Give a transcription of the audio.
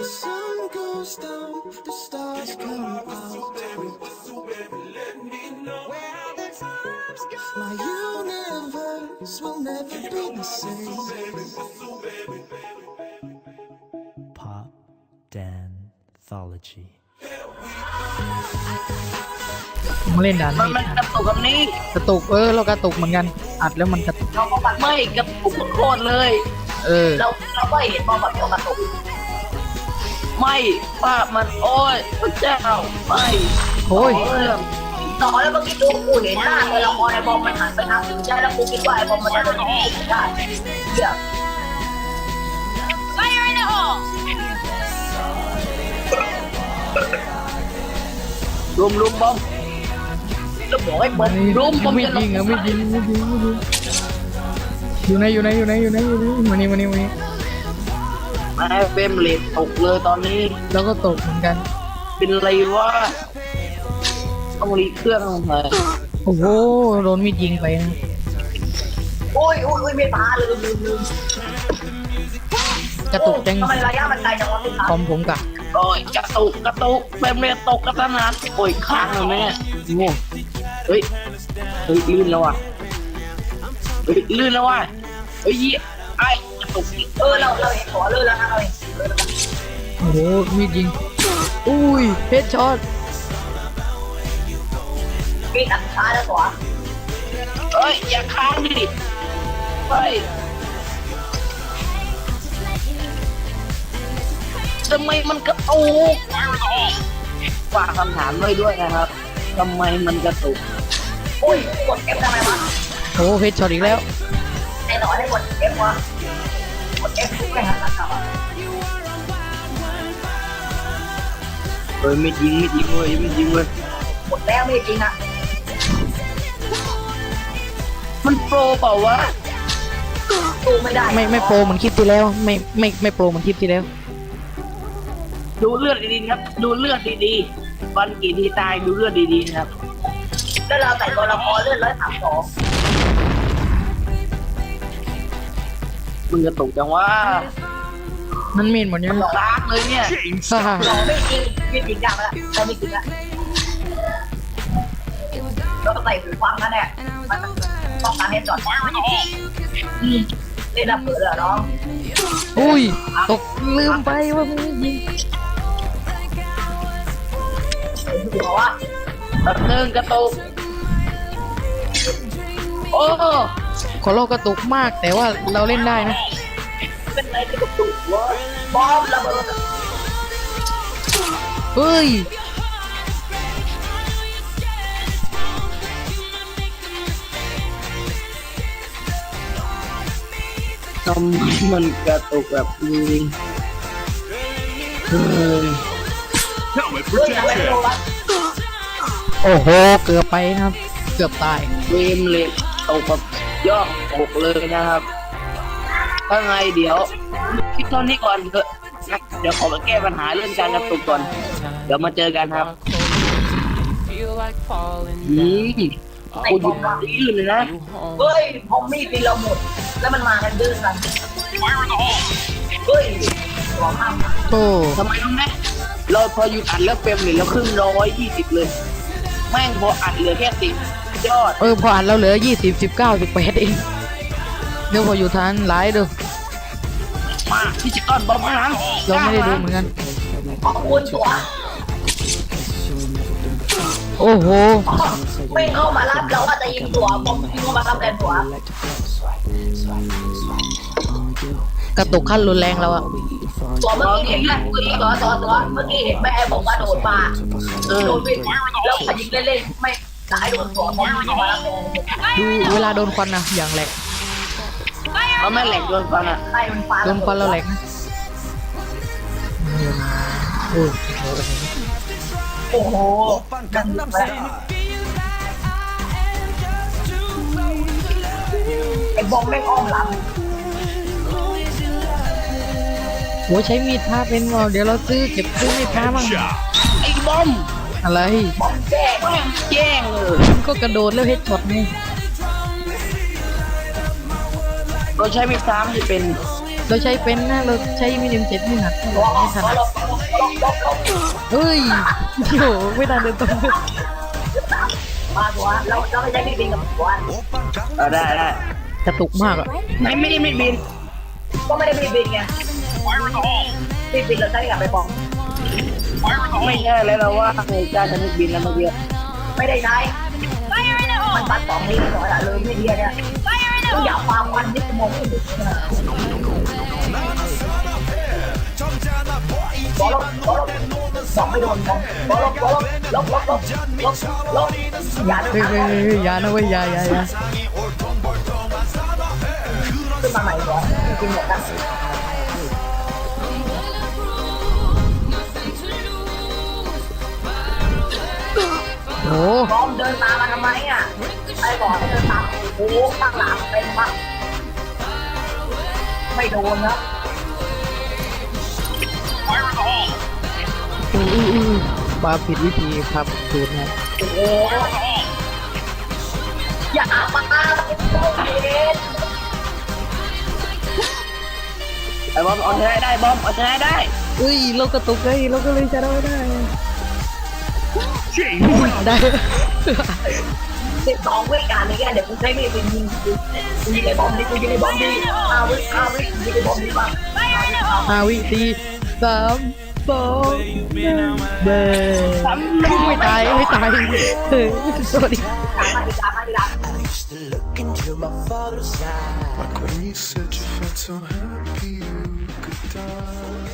The sun goes down, the stars come out. My universe will never be the same. Pop Danthology. มาเล่นด่านมันนี้มันกระตุกกับนี้กระตุกเออเรากระตุกเหมือนกันอัดแล้วมันกระตุกไม่กระตุกโคตรเลย เออ เราเราไม่เห็นบอลแบบกระตุก ไม่ว่ามันโอ้ยพระเจ้าไม่โอ้ยเรื่องต่อแล้วเมื่อกี้ดูกูเห็นหน้าตัวละครไอ้บอมมันหันไปทางอื่นใช่แล้วกูคิดว่าไอ้บอมมันจะโดนยิงได้เหี้ย Fire in the hole! รุมรุมบอมแล้วบอกให้บอมรุมบอมไม่จะยิงอะไม่ยิงไม่ยิงไม่ยิงอยู่ไหนอยู่ไหนอยู่ไหนอยู่ไหนอยู่ไหนมานี่มานี่มานี่ มาเฟรมเลทตกเลยตอนนี้ แล้วก็ตกเหมือนกัน เป็นไรวะต้องรีเครื่องลงไปโอ้โหโดนมีดยิงไปนะโอ้ยโอ้ยโอ้ยไม่มาเลยลืมลืมกระตุกจังทำไมระยะมันไกลจังวะพี่คอมผมกะโอ้ยกระตุกกระตุกเฟรมเลทตกกระตนานโอ้ยค้างเลยแม่โง่เฮ้ยเฮ้ยลื่นแล้วว่ะเฮ้ยลื่นแล้วว่ะเฮ้ยยี่ไอ้กระ ตุกเออเราเราเห็นหัวลื่นแล้วนะเราเห็นโอ้โหมีดยิง อุ้ยเฮดช็อตมีอัดช้าแล้วหัวเฮ้ยอย่าค้างดิเฮ้ยทำไมมันกระตุกฝากคำถามไว้ด้วยนะครับทำไมมันกระตุกโอ้ยกดเอฟทำไมวะโอ้เฮดช็อตอีกแล้ว ไอ้หนอนได้กดเอฟวะ กดเอฟทุกแรงหันหลังกลับอะเฮ้ยไม่ยิงไม่ยิงเว้ยไม่ยิงเว้ยหมดแล้วไม่จริงอะ มันโปรเปล่าวะโปรไม่ได้ไม่ไม่โปรเหมือนคลิปที่แล้ว ไม่ไม่ไม่โปรเหมือนคลิปที่แล้ว ดูเลือดดีๆนะครับ ดูเลือดดีๆวันกี่ทีตายดูเลือดดีๆนะครับแล้วเราใส่ตัวละครเลือดร้อยสามสอง มึงจะตกจังว่ามันมีดหมดยังล้างเลยเนี่ยฮ่าฮ่าเราไม่จริงไม่จริงจังแล้วเราไม่จริงแล้วเราก็ใส่หูฟังนั่นแหละมันต้องการเห็นจอดอืมเล่นระเบิดเหรอน้องอุ้ยตกลืมไปว่ามีดยิงหัวว่าแบบนึงกระตุกโอ้ ขอโลกกระตุกมากแต่ว่าเราเล่นได้นะเป็นไรที่กระตุกวะบอมระเบิดเฮ้ยทำไมมันกระตุกแบบนี้เฮ้ย Helmet protection. โอ้โห เกือบไปนะครับ เกือบตายเวมเล็กตกแบบ ย่อตกเลยนะครับถ้าไงเดี๋ยวคิดเท่านี้ก่อนเถอะนะเดี๋ยวขอมาแก้ปัญหาเรื่องการกระตุกก่อน เดี๋ยวมาเจอกันครับ Feel like falling อื down. มกูหยุดยืนเลยนะ เฮ้ยพอมีดตีเราหมด แล้วมันมากันดื้อกันเฮ้ยหัวข้ามโอ้ทำไมรู้ไหมเราพอหยุดอัดแล้วเฟรมเนี่ยเราขึ้นร้อยยี่สิบเลย แม่งพออัดเหลือแค่สิบ ยอดเออพออ่านเราเหลือยี่สิบสิบเก้าสิบแปดเองเดี๋ยวพออยู่ทันหลายเด้อมาพี่จิตต้อนบอมมาหลังเราไม่ได้ดูเหมือนกันขอบคุณตัวโอ้โหไม่เข้ามารับเราว่าจะยิงตัวผมยิงเข้ามารับแทนตัวกระตุกขั้นรุนแรงแล้วอะตัวเมื่อกี้เห็นไหมเมื่อกี้ตัวตัวตัวเมื่อกี้เห็นแม่ผมว่าโดนปลาโดนวิ่งแล้วพอยิงเล่นๆไม่ หลายโดนตัวผมยิงเข้ามารับแทนดูเวลาโดนควันนะอย่างแหลกเพราะแม่แหลกโดนฟันอะไล่มันฟ้าโดนควันเราแหลกนะโอ้ยโอ้โหดังไปไอ้บอมแม่งอ้อมหลังโหใช้มีดพาเป็นว่าเดี๋ยวเราซื้อเก็บซื้อมีดพาบ้าง Shot. ไอ้บอม อะไรบอมแจ้งแม่งแจ้งเลยมันก็กระโดดแล้วเฮดช็อตไงเราใช้มีดซ้ำจะเป็นเราใช้เป็นนะเราใช้มินิมเจ็ดไม่หนักไม่ถนัดเฮ้ยโหไม่ทันเดินตรงเลยมาบัวเราเราไม่ใช่พี่บินกับบัวเออได้ได้กระตุกมากอะไม่ไม่ได้ไม่บิน ก็ไม่ได้พี่บินไงพี่บินเราใช้กับไปปอง ไม่ใช่แล้วเราว่าเออการจะม่บินแล้วเมื่อกี้ไม่ได้ใช้มันตัดสองนี้หน่อยละเลยไม่เดียเนี่ยอย่าฟังวันนี้มองไม่เห็นบอลบอลสองไม่โดนบอลบอลลบลบลบลบลบอย่าด้วเฮ้ยยเฮ้ยเฮ้ยอย่านะเว้ยอย่าอย่าอย่าขึ้นมาใหม่ก่อนจริงๆเนี่ยนะ โอ้บอมเดินตามมาทำไมอะไอ้บอลเดินตามโอ้โหข้างหลังเป็นมั้งไม่โดนนะอู้อู้อู้มาผิดวิธีครับสูตรนะโอ้โหอย่ามาโดนเย็นไอ้บอมเอาชนะได้บอมเอาชนะได้เฮ้ยเรากระตุกเลยเราก็เลยจะได้ ไม่ได้ Chain ได้สิบสองวิการนี้เดี๋ยวกูใช้มีดเป็นยิงกูยิงไอ้บอมดิกูยิงไอ้บอมดิห้าวิห้าวิยิงไอ้บอมดิบ้างห้าวิสี่สามสองหนึ่งเบรไม่ตายไม่ตายเฮ้ยสวัสดีตามมาดิตามมาดิตาม Like when you said you felt so happy you could die.